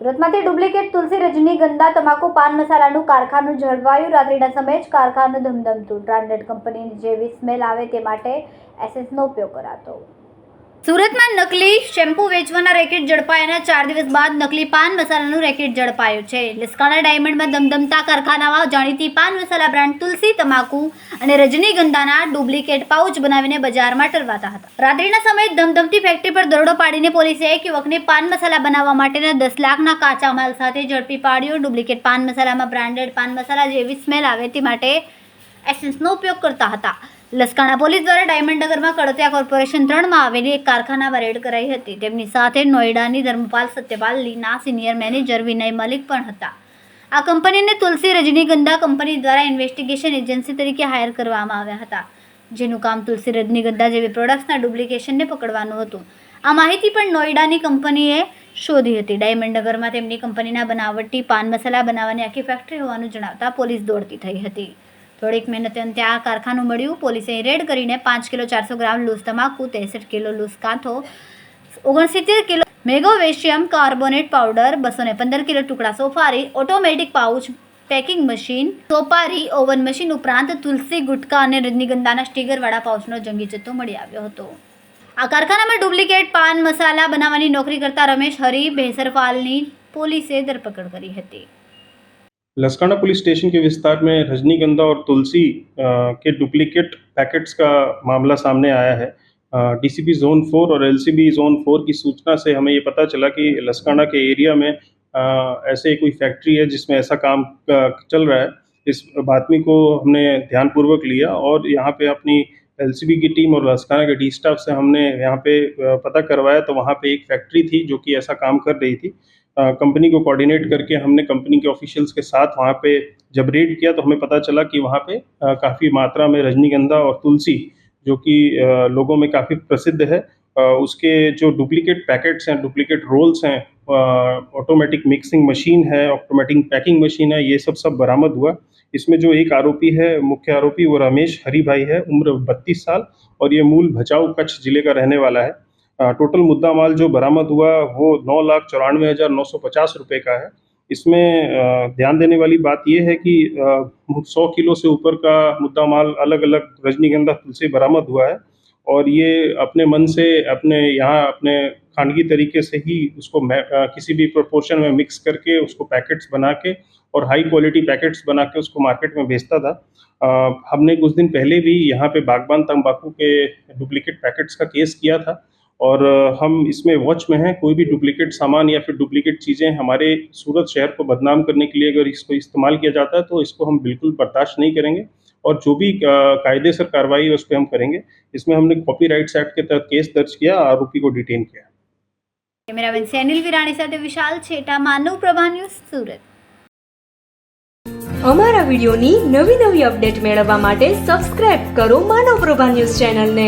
સુરતમાંથી duplicate તુલસી રજનીગંધા તમાકુ, પાન મસાલાનું કારખાનું ઝડપાયું રાત્રિના સમયે જ કારખાનું ધમધમતું. બ્રાન્ડેડ કંપનીની જેવી સ્મેલ આવે તે માટે એસેસનો ઉપયોગ કરાતો. સુરતમાં નકલી શેમ્પૂ વેચવાના રેકેટ ઝડપાયાના ચાર દિવસ બાદ નકલી પાન મસાલાનું રેકેટ ઝડપાયું છે. લિસ્કાના ડાયમંડમાં ધમધમતા કારખાનામાં જાણીતી પાન મસાલા બ્રાન્ડ તુલસી, તમાકુ અને રજનીગંધાના ડુપ્લિકેટ પાઉચ બનાવીને બજારમાં ટરવાતા હતા. રાત્રિના સમયે ધમધમતી ફેક્ટરી પર દરોડો પાડીને પોલીસે એક યુવકને પાન મસાલા બનાવવા માટેના દસ લાખના કાચા માલ સાથે ઝડપી પાડ્યો. ડુપ્લિકેટ પાન મસાલામાં બ્રાન્ડેડ પાન મસાલા જેવી સ્મેલ આવે તે માટે એસેન્સનો ઉપયોગ કરતા હતા. લસકાણા પોલીસ દ્વારા ડાયમંડ નગરમાં કડોતિયા કોર્પોરેશન ત્રણમાં આવેલી એક કારખાનામાં રેડ કરાઈ હતી. તેમની સાથે નોઈડાની ધર્મપાલ સત્યપાલ લીના સિનિયર મેનેજર વિનય મલિક પણ હતા. આ કંપનીને તુલસી રજનીગંધા કંપની દ્વારા ઇન્વેસ્ટિગેશન એજન્સી તરીકે હાયર કરવામાં આવ્યા હતા, જેનું કામ તુલસી રજનીગંધા જેવી પ્રોડક્ટ્સના ડુપ્લિકેશનને પકડવાનું હતું. આ માહિતી પણ નોઈડાની કંપનીએ શોધી હતી. ડાયમંડ નગરમાં તેમની કંપનીના બનાવટી, પાન મસાલા બનાવવાની આખી ફેક્ટરી હોવાનું જણાવતા પોલીસ દોડતી થઈ હતી. થોડીક મહેનતે અંતે આ કારખાનું મળ્યું. પોલીસે રેડ કરીને પાંચ કિલો ચારસો ગ્રામ લૂઝ તમાકુ ત્રેસઠ કિલો લૂસ કાંથો ઓગણસિત્તેર કિલો મેગોવેશિયમ કાર્બોનેટ પાવડર બસો પંદર કિલો ટુકડા સોફારી, ઓટોમેટિક પાઉચ પેકિંગ મશીન, સોપારી, ઓવન મશીન ઉપરાંત તુલસી, ગુટકા અને રજનીગંધાના સ્ટીગરવાળા પાઉચનો જંગી જથ્થો મળી આવ્યો હતો. આ કારખાનામાં ડુપ્લિકેટ પાન મસાલા બનાવવાની નોકરી કરતા રમેશ હરી ભેસરપાલની પોલીસે ધરપકડ કરી હતી. लसकाना पुलिस स्टेशन के विस्तार में रजनीगंधा और तुलसी के डुप्लीकेट पैकेट्स का मामला सामने आया है। डीसीपी जोन फोर और एलसीबी जोन फोर की सूचना से हमें ये पता चला कि लसकाना के एरिया में ऐसे कोई फैक्ट्री है जिसमें ऐसा काम चल रहा है। इस बातमी को हमने ध्यानपूर्वक लिया और यहाँ पे अपनी एलसीबी की टीम और लसकाना के डी स्टाफ से हमने यहाँ पे पता करवाया तो वहाँ पे एक फैक्ट्री थी जो कि ऐसा काम कर रही थी। कंपनी को कोऑर्डिनेट करके हमने कंपनी के ऑफिशियल्स के साथ वहाँ पे जब रेड किया तो हमें पता चला कि वहाँ पे काफ़ी मात्रा में रजनीगंधा और तुलसी, जो कि लोगों में काफ़ी प्रसिद्ध है। उसके जो डुप्लीकेट पैकेट्स हैं, डुप्लीकेट रोल्स हैं ऑटोमेटिक मिक्सिंग मशीन है ऑटोमेटिक पैकिंग मशीन है, ये सब सब बरामद हुआ। इसमें जो एक आरोपी है, मुख्य आरोपी, वो रमेश हरी भाई है, उम्र बत्तीस साल और ये मूल भचाऊ कच्छ ज़िले का रहने वाला है। टोटल मुद्दा माल जो बरामद हुआ, वो नौ लाख चौरानवे हज़ार नौ सौ पचास रुपये का है। इसमें ध्यान देने वाली बात यह है कि सौ किलो से ऊपर का मुद्दा माल अलग अलग रजनीगंधा तुलसी बरामद हुआ है। और ये अपने मन से अपने यहाँ अपने खानगी तरीके से ही उसको किसी भी प्रोपोर्शन में मिक्स करके उसको पैकेट्स बना के और हाई क्वालिटी पैकेट्स बना के उसको मार्केट में बेचता था। आ, हमने कुछ दिन पहले भी यहाँ पे बागबान तंबाकू के डुप्लीकेट पैकेट्स का केस किया था। और अ, हम इसमें वॉच में हैं कोई भी डुप्लीकेट सामान या फिर डुप्लीकेट चीज़ें हमारे सूरत शहर को बदनाम करने के लिए अगर इसको इस्तेमाल किया जाता है तो इसको हम बिल्कुल बर्दाश्त नहीं करेंगे और जो भी अ, कायदेसर कार्रवाई है उस पर हम करेंगे इसमें हमने कॉपीराइट्स एक्ट के तहत केस दर्ज किया आरोपी को डिटेन किया કેમેરામેન સેનિલ વિરાણી સાથે વિશાલ છેટા માનવ પ્રભા ન્યૂઝ સુરત અમારા વિડિયોની નવી નવી અપડેટ મેળવવા માટે સબસ્ક્રાઇબ કરો માનવ પ્રભા ન્યૂઝ ચેનલને